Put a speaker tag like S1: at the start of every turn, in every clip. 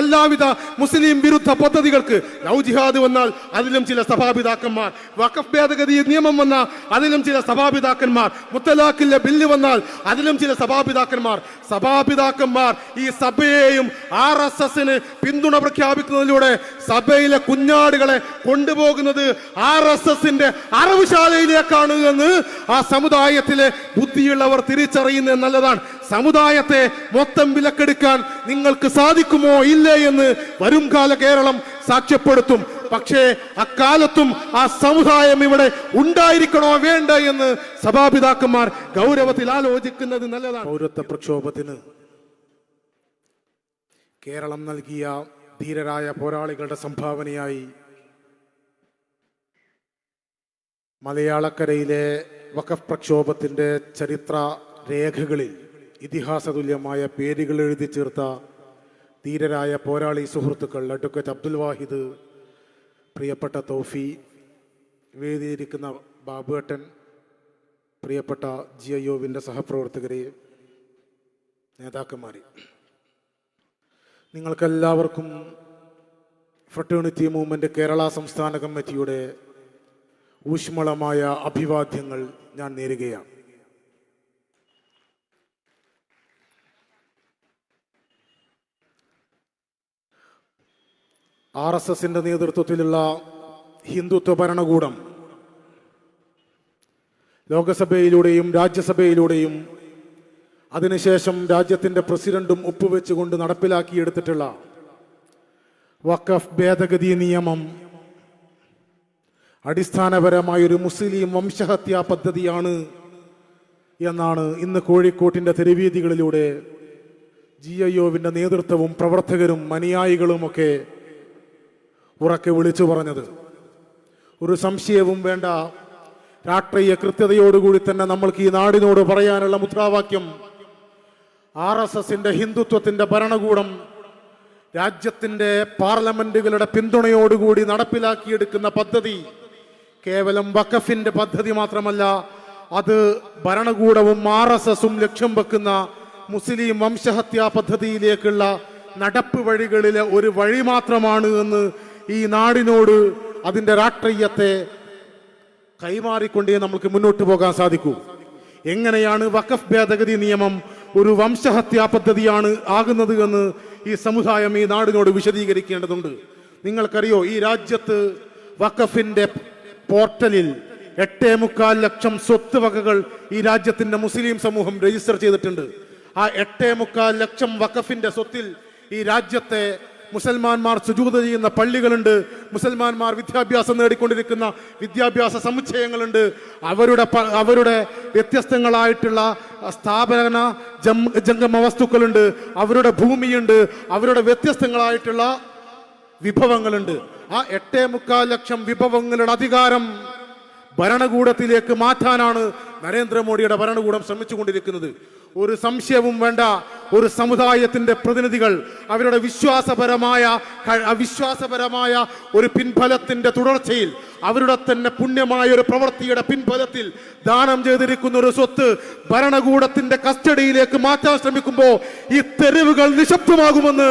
S1: എല്ലാവിധ മുസ്ലിം വിരുദ്ധ പദ്ധതികൾക്ക് ലവ് വന്നാൽ അതിലും ചില സഭാപിതാക്കന്മാർ വഖഫ് ഭേദഗതി നിയമം വന്നാൽ അതിലും ചില സഭാപിതാക്കന്മാർ മുത്തലാഖിലെ ബില്ല് വന്നാൽ അതിലും ചില സഭാപിതാക്കന്മാർ. സഭാപിതാക്കന്മാർ ഈ സഭയെയും ആർ എസ് എസിന് പിന്തുണ പ്രഖ്യാപിക്കുന്നതിലൂടെ സഭയിലെ കുഞ്ഞാടുകളെ കൊണ്ടുപോകുന്നത് ആർ എസ് എസിന്റെ അറിവുശാലയിലേക്കാണ് എന്ന് ആ സമുദായത്തിലെ ബുദ്ധിയുള്ളവർ തിരിച്ചറിയുന്നത് നല്ലതാണ്. സമുദായത്തെ മൊത്തം വിലക്കെടുക്കാൻ നിങ്ങൾക്ക് സാധിക്കുമോ ഇല്ലേ എന്ന് വരുംകാല കേരളം സാക്ഷ്യപ്പെടുത്തും. പക്ഷേ അക്കാലത്തും ആ സമുദായം ഇവിടെ ഉണ്ടായിരിക്കണോ വേണ്ട എന്ന് സഭാപിതാക്കന്മാർ ഗൗരവത്തിൽ ആലോചിക്കുന്നത് നല്ലതാണ്. പൗരത്വ പ്രക്ഷോഭത്തിന് കേരളം നൽകിയ ധീരരായ പോരാളികളുടെ സംഭാവനയായി മലയാളക്കരയിലെ വഖഫ് പ്രക്ഷോഭത്തിന്റെ ചരിത്ര രേഖകളിൽ ഇതിഹാസതുല്യമായ പേരുകൾ എഴുതി ചേർത്ത ധീരരായ പോരാളി സുഹൃത്തുക്കൾ അഡ്വക്കേറ്റ് അബ്ദുൽ വാഹിദ്. പ്രിയപ്പെട്ട തോഫി വേദിയിരിക്കുന്ന ബാബുവേട്ടൻ പ്രിയപ്പെട്ട ജി ഐ ഒവിന്റെ സഹപ്രവർത്തകരെ നേതാക്കന്മാരെ. നിങ്ങൾക്കെല്ലാവർക്കും ഫ്രട്ടേണിറ്റി മൂവ്മെന്റ് കേരള സംസ്ഥാന കമ്മിറ്റിയുടെ ഊഷ്മളമായ അഭിവാദ്യങ്ങൾ ഞാൻ നേരുകയാണ്. ആർ എസ് എസിന്റെ നേതൃത്വത്തിലുള്ള ഹിന്ദുത്വ ഭരണകൂടം ലോകസഭയിലൂടെയും രാജ്യസഭയിലൂടെയും അതിനുശേഷം രാജ്യത്തിന്റെ പ്രസിഡന്റും ഒപ്പുവെച്ചുകൊണ്ട് നടപ്പിലാക്കിയെടുത്തിട്ടുള്ള വഖഫ് ഭേദഗതി നിയമം അടിസ്ഥാനപരമായ ഒരു മുസ്ലിം വംശഹത്യാ പദ്ധതിയാണ് എന്നാണ് ഇന്ന് കോഴിക്കോട്ടിന്റെ തെരുവീതികളിലൂടെ ജി ഐ നേതൃത്വവും പ്രവർത്തകരും അനുയായികളുമൊക്കെ ഉറക്കെ വിളിച്ചു പറഞ്ഞത്. ഒരു സംശയവും വേണ്ട. രാഷ്ട്രീയ കൃത്യതയോടുകൂടി തന്നെ നമ്മൾക്ക് ഈ നാടിനോട് പറയാനുള്ള മുദ്രാവാക്യം. ആർ എസ് എസിന്റെ ഹിന്ദുത്വത്തിന്റെ ഭരണകൂടം രാജ്യത്തിന്റെ പാർലമെന്റുകളുടെ പിന്തുണയോടുകൂടി നടപ്പിലാക്കിയെടുക്കുന്ന പദ്ധതി കേവലം വഖഫിന്റെ പദ്ധതി മാത്രമല്ല അത് ഭരണകൂടവും ആർ എസ് എസും ലക്ഷ്യം വെക്കുന്ന മുസ്ലിം വംശഹത്യാ പദ്ധതിയിലേക്കുള്ള നടപ്പ് വഴികളിലെ ഒരു വഴി മാത്രമാണ് എന്ന് ഈ നാടിനോട് അതിന്റെ രാഷ്ട്രീയത്തെ കൈമാറിക്കൊണ്ടേ നമുക്ക് മുന്നോട്ട് പോകാൻ സാധിക്കൂ. എങ്ങനെയാണ് വഖഫ് ഭേദഗതി നിയമം ഒരു വംശഹത്യാ പദ്ധതിയാണ് ആകുന്നത് എന്ന് ഈ സമുദായം ഈ നാടിനോട് വിശദീകരിക്കേണ്ടതുണ്ട്. നിങ്ങൾക്കറിയോ ഈ രാജ്യത്ത് വഖഫിന്റെ പോർട്ടലിൽ എട്ടേ മുക്കാൽ ലക്ഷം സ്വത്ത് വകകൾ ഈ രാജ്യത്തിന്റെ മുസ്ലിം സമൂഹം രജിസ്റ്റർ ചെയ്തിട്ടുണ്ട്. ആ എട്ടേ മുക്കാൽ ലക്ഷം വഖഫിന്റെ സ്വത്തിൽ ഈ രാജ്യത്തെ മുസൽമാന്മാർ സുജൂത ചെയ്യുന്ന പള്ളികളുണ്ട്. മുസൽമാന്മാർ വിദ്യാഭ്യാസം നേടിക്കൊണ്ടിരിക്കുന്ന വിദ്യാഭ്യാസ സമുച്ചയങ്ങളുണ്ട്. അവരുടെ അവരുടെ വ്യത്യസ്തങ്ങളായിട്ടുള്ള സ്ഥാപന ജംഗമ വസ്തുക്കളുണ്ട്. അവരുടെ ഭൂമിയുണ്ട്. അവരുടെ വ്യത്യസ്തങ്ങളായിട്ടുള്ള വിഭവങ്ങളുണ്ട്. ആ എട്ടേ മുക്കാൽ ലക്ഷം വിഭവങ്ങളുടെ അധികാരം ഭരണകൂടത്തിലേക്ക് മാറ്റാനാണ് നരേന്ദ്രമോദിയുടെ ഭരണകൂടം ശ്രമിച്ചുകൊണ്ടിരിക്കുന്നത്. ഒരു സംശയവും വേണ്ട. ഒരു സമുദായത്തിന്റെ പ്രതിനിധികൾ അവരുടെ വിശ്വാസപരമായ അവിശ്വാസപരമായ ഒരു പിൻഫലത്തിന്റെ തുടർച്ചയിൽ അവരുടെ തന്നെ പുണ്യമായ ഒരു പ്രവൃത്തിയുടെ പിൻഫലത്തിൽ ദാനം ചെയ്തിരിക്കുന്ന ഒരു സ്വത്ത് ഭരണകൂടത്തിന്റെ കസ്റ്റഡിയിലേക്ക് മാറ്റാൻ ശ്രമിക്കുമ്പോൾ ഈ തെരുവുകൾ നിശബ്ദമാകുമെന്ന്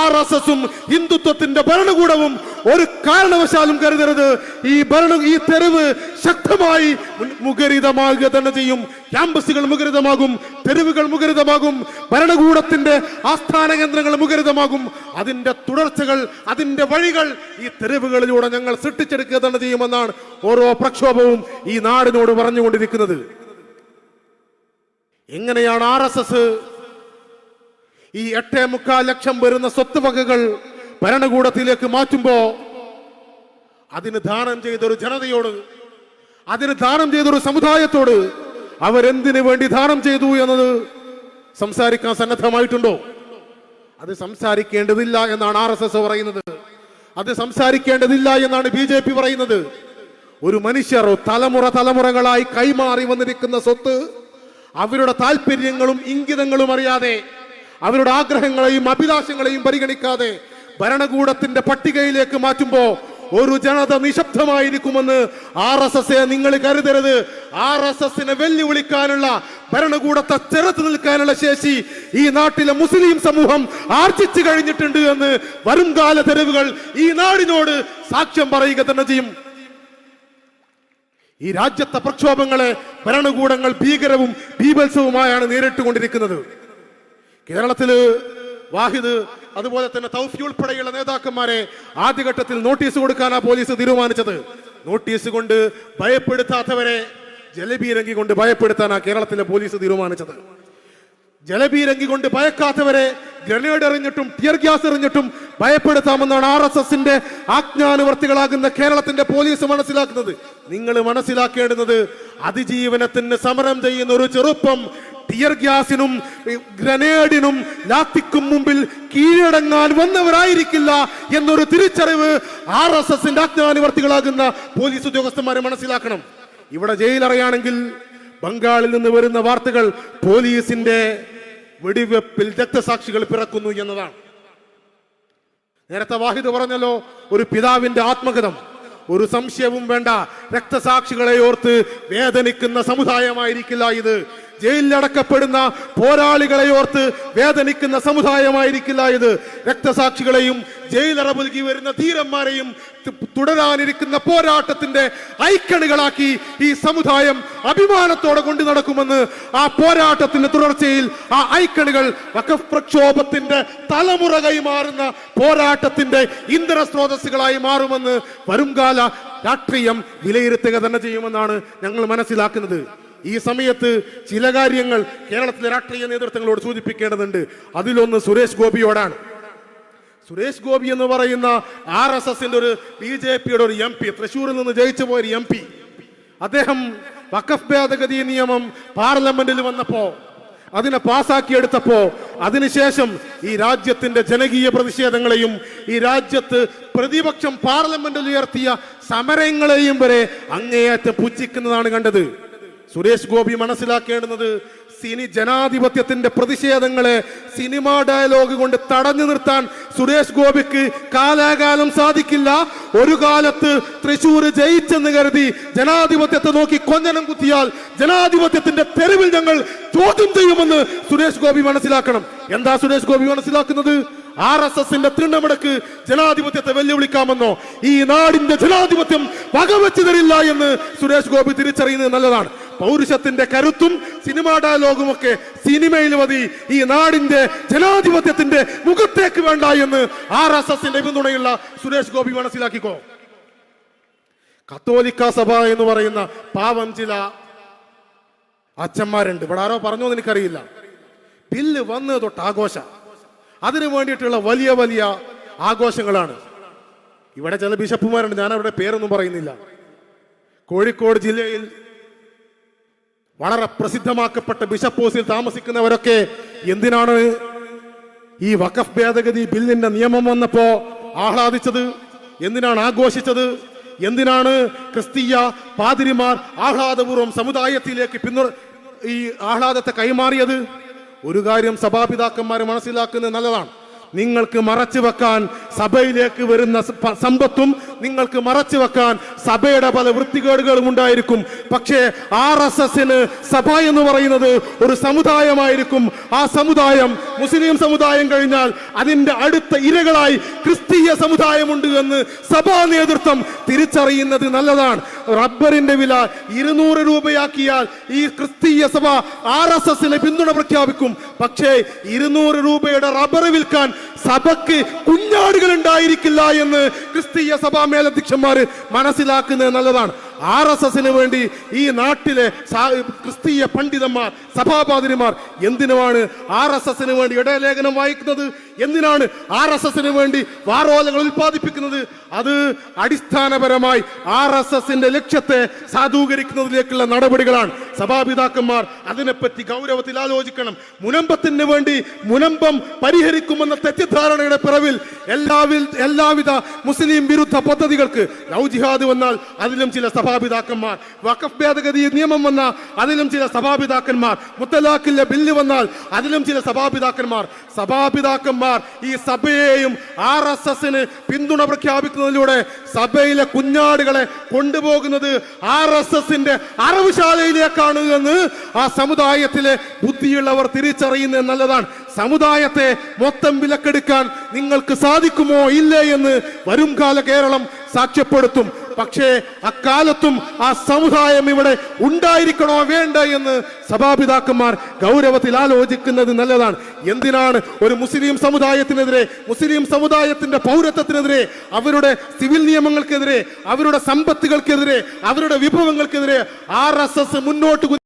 S1: ആർ എസ് എസും ഹിന്ദുത്വത്തിന്റെ ഭരണകൂടവും ഒരു കാരണവശാലും കരുതരുത്. ഈ ഭരണ ഈ തെരുവ് ശക്തമായി മുഖരിതമാകുക തന്നെ ചെയ്യും. ക്യാമ്പസുകൾ മുഖരിതമാകും തെരുവുകൾ മുഖരിതമാകും ഭരണകൂടത്തിന്റെ ആസ്ഥാന കേന്ദ്രങ്ങൾ മുഖരിതമാകും. അതിന്റെ തുടർച്ചകൾ അതിന്റെ വഴികൾ ഈ തെരുവുകളിലൂടെ ഞങ്ങൾ സൃഷ്ടിച്ചെടുക്കുക തന്നെ ചെയ്യുമെന്നാണ് ഓരോ പ്രക്ഷോഭവും ഈ നാടിനോട് പറഞ്ഞുകൊണ്ടിരിക്കുന്നത്. എങ്ങനെയാണ് ആർ എസ് എസ് ഈ എട്ടേ മുക്കാൽ ലക്ഷം വരുന്ന സ്വത്ത് വകകൾ ഭരണകൂടത്തിലേക്ക് മാറ്റുമ്പോ അതിന് ദാനം ചെയ്തൊരു ജനതയോട് അതിന് ദാനം ചെയ്തൊരു സമുദായത്തോട് അവരെന്തിനു വേണ്ടി ദാനം ചെയ്തു എന്നത് സംസാരിക്കാൻ സന്നദ്ധമായിട്ടുണ്ടോ? അത് സംസാരിക്കേണ്ടതില്ല എന്നാണ് ആർ പറയുന്നത്. അത് സംസാരിക്കേണ്ടതില്ല എന്നാണ് ബി ജെ പി പറയുന്നത്. ഒരു മനുഷ്യർ തലമുറ തലമുറകളായി കൈമാറി വന്നിരിക്കുന്ന സ്വത്ത് അവരുടെ താല്പര്യങ്ങളും ഇംഗിതങ്ങളും അറിയാതെ അവരുടെ ആഗ്രഹങ്ങളെയും അഭിലാഷങ്ങളെയും പരിഗണിക്കാതെ ഭരണകൂടത്തിന്റെ പട്ടികയിലേക്ക് മാറ്റുമ്പോ ഒരു ജനത നിശബ്ദമായിരിക്കുമെന്ന് ആർ എസ് എസ് നിങ്ങൾ കരുതരുത്. ആർ എസ് എസിനെ വെല്ലുവിളിക്കാനുള്ള ഭരണകൂടത്തെ ചെറുത്ത് നിൽക്കാനുള്ള ശേഷി ഈ നാട്ടിലെ മുസ്ലിം സമൂഹം ആർജിച്ചു കഴിഞ്ഞിട്ടുണ്ട് എന്ന് വരുംകാല തെരുവുകൾ ഈ നാടിനോട് സാക്ഷ്യം പറയുക തന്നെ ചെയ്യും. ഈ രാജ്യത്തെ പ്രക്ഷോഭങ്ങളെ ഭരണകൂടങ്ങൾ ഭീകരവും ബീഭത്സവുമായാണ് നേരിട്ടുകൊണ്ടിരിക്കുന്നത്. കേരളത്തിൽ വാഹിദ് അതുപോലെ തന്നെ തൗഫി ഉൾപ്പെടെയുള്ള നേതാക്കന്മാരെ ആദ്യഘട്ടത്തിൽ നോട്ടീസ് കൊടുക്കാനാ പോലീസ് തീരുമാനിച്ചത്. നോട്ടീസ് കൊണ്ട് ഭയപ്പെടുത്താത്തവരെ ജലബീരങ്കി കൊണ്ട് ഭയപ്പെടുത്താൻ ആ കേരളത്തിലെ പോലീസ് തീരുമാനിച്ചത്. ജലബീരങ്കി കൊണ്ട് ഭയക്കാത്തവരെ ഗ്രനേഡ് എറിഞ്ഞിട്ടും ടിയർ ഗ്യാസ് എറിഞ്ഞിട്ടും ഭയപ്പെടുത്താമെന്നാണ് ആർ എസ് എസിന്റെ ആജ്ഞാനുവർത്തികളാകുന്ന കേരളത്തിന്റെ പോലീസ് മനസ്സിലാക്കുന്നത്. നിങ്ങൾ മനസ്സിലാക്കേണ്ടുന്നത് അതിജീവനത്തിന് സമരം ചെയ്യുന്ന ഒരു ചെറുപ്പം ടിയർ ഗ്യാസിനും ഗ്രനേഡിനും ലാത്തിക്കും മുമ്പിൽ കീഴടങ്ങാൻ വന്നവരായിരിക്കില്ല എന്നൊരു തിരിച്ചറിവ് ആർ എസ് എസിന്റെ ആജ്ഞാനുവർത്തികളാകുന്ന പോലീസ് ഉദ്യോഗസ്ഥന്മാരെ മനസ്സിലാക്കണം. ഇവിടെ ജയിലറയാണെങ്കിൽ ബംഗാളിൽ നിന്ന് വരുന്ന വാർത്തകൾ പോലീസിന്റെ വെടിവെപ്പിൽ രക്തസാക്ഷികൾ പിറക്കുന്നു എന്നതാണ്. നേരത്തെ വാഹിദ് പറഞ്ഞല്ലോ ഒരു പിതാവിന്റെ ആത്മഗതം. ഒരു സംശയവും വേണ്ട രക്തസാക്ഷികളെ ഓർത്ത് വേദനിക്കുന്ന സമുദായമായിരിക്കില്ല ഇത്. ജയിലിലടക്കപ്പെടുന്ന പോരാളികളെ ഓർത്ത് വേദനിക്കുന്ന സമുദായമായിരിക്കില്ല ഇത്. രക്തസാക്ഷികളെയും ജയിലറ പുൽകി വരുന്ന ധീരന്മാരെയും തുടരാനിരിക്കുന്ന പോരാട്ടത്തിന്റെ ഐക്കണുകളാക്കി ഈ സമുദായം അഭിമാനത്തോടെ കൊണ്ടു നടക്കുമെന്ന് ആ പോരാട്ടത്തിന്റെ തുടർച്ചയിൽ ആ ഐക്കണുകൾ വഖഫ് പ്രക്ഷോഭത്തിന്റെ തലമുറ കൈമാറുന്ന പോരാട്ടത്തിന്റെ ഇന്ധന സ്രോതസ്സുകളായി മാറുമെന്ന് വരുംകാല രാഷ്ട്രീയം വിലയിരുത്തുക തന്നെ ചെയ്യുമെന്നാണ് ഞങ്ങൾ മനസ്സിലാക്കുന്നത്. ഈ സമയത്ത് ചില കാര്യങ്ങൾ കേരളത്തിലെ രാഷ്ട്രീയ നേതൃത്വങ്ങളോട് സൂചിപ്പിക്കേണ്ടതുണ്ട്. അതിലൊന്ന് സുരേഷ് ഗോപിയോടാണ്. സുരേഷ് ഗോപി എന്ന് പറയുന്ന ആർ എസ് എസിന്റെ ഒരു ബി ജെ പിയുടെ ഒരു എം പി തൃശ്ശൂരിൽ നിന്ന് ജയിച്ചു പോയ ഒരു എം പി. അദ്ദേഹം വഖഫ് ഭേദഗതി നിയമം പാർലമെന്റിൽ വന്നപ്പോ അതിനെ പാസാക്കിയെടുത്തപ്പോ അതിനുശേഷം ഈ രാജ്യത്തിന്റെ ജനകീയ പ്രതിഷേധങ്ങളെയും ഈ രാജ്യത്ത് പ്രതിപക്ഷം പാർലമെന്റിൽ ഉയർത്തിയ സമരങ്ങളെയും വരെ അങ്ങേയറ്റം പുച്ഛിക്കുന്നതാണ് കണ്ടത്. സുരേഷ് ഗോപി മനസ്സിലാക്കേണ്ടുന്നത് സിനി ജനാധിപത്യത്തിന്റെ പ്രതിഷേധങ്ങളെ സിനിമാ ഡയലോഗ് കൊണ്ട് തടഞ്ഞു നിർത്താൻ സുരേഷ് ഗോപിക്ക് കാലാകാലം സാധിക്കില്ല. ഒരു കാലത്ത് തൃശൂർ ജയിച്ചെന്ന് കരുതി ജനാധിപത്യത്തെ നോക്കി കൊഞ്ഞനം കുത്തിയാൽ ജനാധിപത്യത്തിന്റെ തെരുവിൽ ഞങ്ങൾ ചോദ്യം ചെയ്യുമെന്ന് സുരേഷ് ഗോപി മനസ്സിലാക്കണം. എന്താ സുരേഷ് ഗോപി മനസ്സിലാക്കുന്നത്? ആർ എസ് എസിന്റെ തൃണമടക്ക് ജനാധിപത്യത്തെ വെല്ലുവിളിക്കാമെന്നോ? ഈ നാടിന്റെ ജനാധിപത്യം വകവെച്ചു തരില്ല എന്ന് സുരേഷ് ഗോപി തിരിച്ചറിയുന്നത് നല്ലതാണ്. പൗരുഷത്തിന്റെ കരുത്തും സിനിമാ ഡയലോഗും ഒക്കെ സിനിമയിൽ മതി. ഈ നാടിന്റെ ജനാധിപത്യത്തിന്റെ മുഖത്തേക്ക് വേണ്ട എന്ന് ആർ എസ് എസിന്റെ പിന്തുണയുള്ള സുരേഷ് ഗോപി മനസ്സിലാക്കിക്കോ? കത്തോലിക്ക സഭ എന്ന് പറയുന്ന പാവം ചില അച്ഛന്മാരുണ്ട്. ഇവിടെ ആരോ പറഞ്ഞോ എനിക്കറിയില്ല. ബില്ല് വന്ന് തൊട്ട് ആഘോഷ. അതിനു വേണ്ടിയിട്ടുള്ള വലിയ വലിയ ആഘോഷങ്ങളാണ്. ഇവിടെ ചില ബിഷപ്പുമാരുണ്ട്. ഞാൻ അവരുടെ പേരൊന്നും പറയുന്നില്ല. കോഴിക്കോട് ജില്ലയിൽ വളരെ പ്രസിദ്ധമാക്കപ്പെട്ട ബിഷപ്പ് ഹൗസിൽ താമസിക്കുന്നവരൊക്കെ എന്തിനാണ് ഈ വഖഫ് ഭേദഗതി ബില്ലിന്റെ നിയമം വന്നപ്പോ ആഹ്ലാദിച്ചത്? എന്തിനാണ് ആഘോഷിച്ചത്? എന്തിനാണ് ക്രിസ്തീയ പാതിരിമാർ ആഹ്ലാദപൂർവം സമുദായത്തിലേക്ക് പിന്തു ഈ ആഹ്ലാദത്തെ കൈമാറിയത്? ഒരു കാര്യം സഭാപിതാക്കന്മാർ മനസ്സിലാക്കുന്നത് നല്ലതാണ്. നിങ്ങൾക്ക് മറച്ചു വെക്കാൻ സഭയിലേക്ക് വരുന്ന സമ്പത്തും നിങ്ങൾക്ക് മറച്ചു വെക്കാൻ സഭയുടെ പല വൃത്തികേടുകളും ഉണ്ടായിരിക്കും. പക്ഷേ ആർ എസ് എസിന് സഭ എന്ന് പറയുന്നത് ഒരു സമുദായമായിരിക്കും. ആ സമുദായം മുസ്ലിം സമുദായം കഴിഞ്ഞാൽ അതിന്റെ അടുത്ത ഇരകളായി ക്രിസ്തീയ സമുദായമുണ്ട് എന്ന് സഭാ നേതൃത്വം തിരിച്ചറിയുന്നത് നല്ലതാണ്. റബ്ബറിന്റെ വില ഇരുന്നൂറ് രൂപയാക്കിയാൽ ഈ ക്രിസ്തീയ സഭ ആർ എസ് എസിന് പിന്തുണ പ്രഖ്യാപിക്കും. പക്ഷേ ഇരുന്നൂറ് രൂപയുടെ റബ്ബർ വിൽക്കാൻ സഭയ്ക്ക് കുഞ്ഞാടുകൾ ഉണ്ടായിരിക്കില്ല എന്ന് ക്രിസ്തീയ സഭാ മേലധ്യക്ഷന്മാർ മനസ്സിലാക്കുന്നത് നല്ലതാണ്. ആർ എസ് എസിന് വേണ്ടി ഈ നാട്ടിലെ ക്രിസ്തീയ പണ്ഡിതന്മാർ സഭാപാതിരിമാർ എന്തിനുമാണ് ആർ എസ് എസിന് വേണ്ടി ഇടലേഖനം വായിക്കുന്നത്? എന്തിനാണ് ആർ എസ് എസിന് വേണ്ടി വാറോലകൾ ഉൽപ്പാദിപ്പിക്കുന്നത്? അത് അടിസ്ഥാനപരമായി ആർ എസ് എസിന്റെ ലക്ഷ്യത്തെ സാധൂകരിക്കുന്നതിലേക്കുള്ള നടപടികളാണ്. സഭാപിതാക്കന്മാർ അതിനെപ്പറ്റി ഗൗരവത്തിൽ ആലോചിക്കണം. മുനമ്പത്തിന് വേണ്ടി മുനമ്പം പരിഹരിക്കുമെന്ന തെറ്റിദ്ധാരണയുടെ പിറവിൽ എല്ലാവിധ മുസ്ലിം വിരുദ്ധ പദ്ധതികൾക്ക് ലവ് ജിഹാദ് വന്നാൽ അതിലും ചില സഭ സഭാപിതാക്കന്മാർ. വഖഫ് ഭേദഗതി നിയമം വന്ന അതിലും ചില സഭാപിതാക്കന്മാർ. മുത്തലാഖിലെ ബില്ല് വന്നാൽ അതിലും ചില സഭാപിതാക്കന്മാർ. സഭാപിതാക്കന്മാർ ഈ സഭയെയും ആർ എസ് എസിന് പിന്തുണ പ്രഖ്യാപിക്കുന്നതിലൂടെ സഭയിലെ കുഞ്ഞാടുകളെ കൊണ്ടുപോകുന്നത് ആർ എസ് എസിന്റെ അറിവുശാലയിലേക്കാണ് എന്ന് ആ സമുദായത്തിലെ ബുദ്ധിയുള്ളവർ തിരിച്ചറിയുന്നത് നല്ലതാണ്. സമുദായത്തെ മൊത്തം വിലക്കെടുക്കാൻ നിങ്ങൾക്ക് സാധിക്കുമോ? ഇല്ലേ എന്ന് വരും കാല കേരളം സാക്ഷ്യപ്പെടുത്തും. പക്ഷേ അക്കാലത്തും ആ സമുദായം ഇവിടെ ഉണ്ടായിരിക്കണോ വേണ്ട എന്ന് സഭാപിതാക്കന്മാർ ഗൗരവത്തിൽ ആലോചിക്കുന്നത് നല്ലതാണ്. എന്തിനാണ് ഒരു മുസ്ലിം സമുദായത്തിനെതിരെ മുസ്ലിം സമുദായത്തിന്റെ പൗരത്വത്തിനെതിരെ അവരുടെ സിവിൽ നിയമങ്ങൾക്കെതിരെ അവരുടെ സമ്പത്തുകൾക്കെതിരെ അവരുടെ വിഭവങ്ങൾക്കെതിരെ ആർ എസ് എസ് മുന്നോട്ട്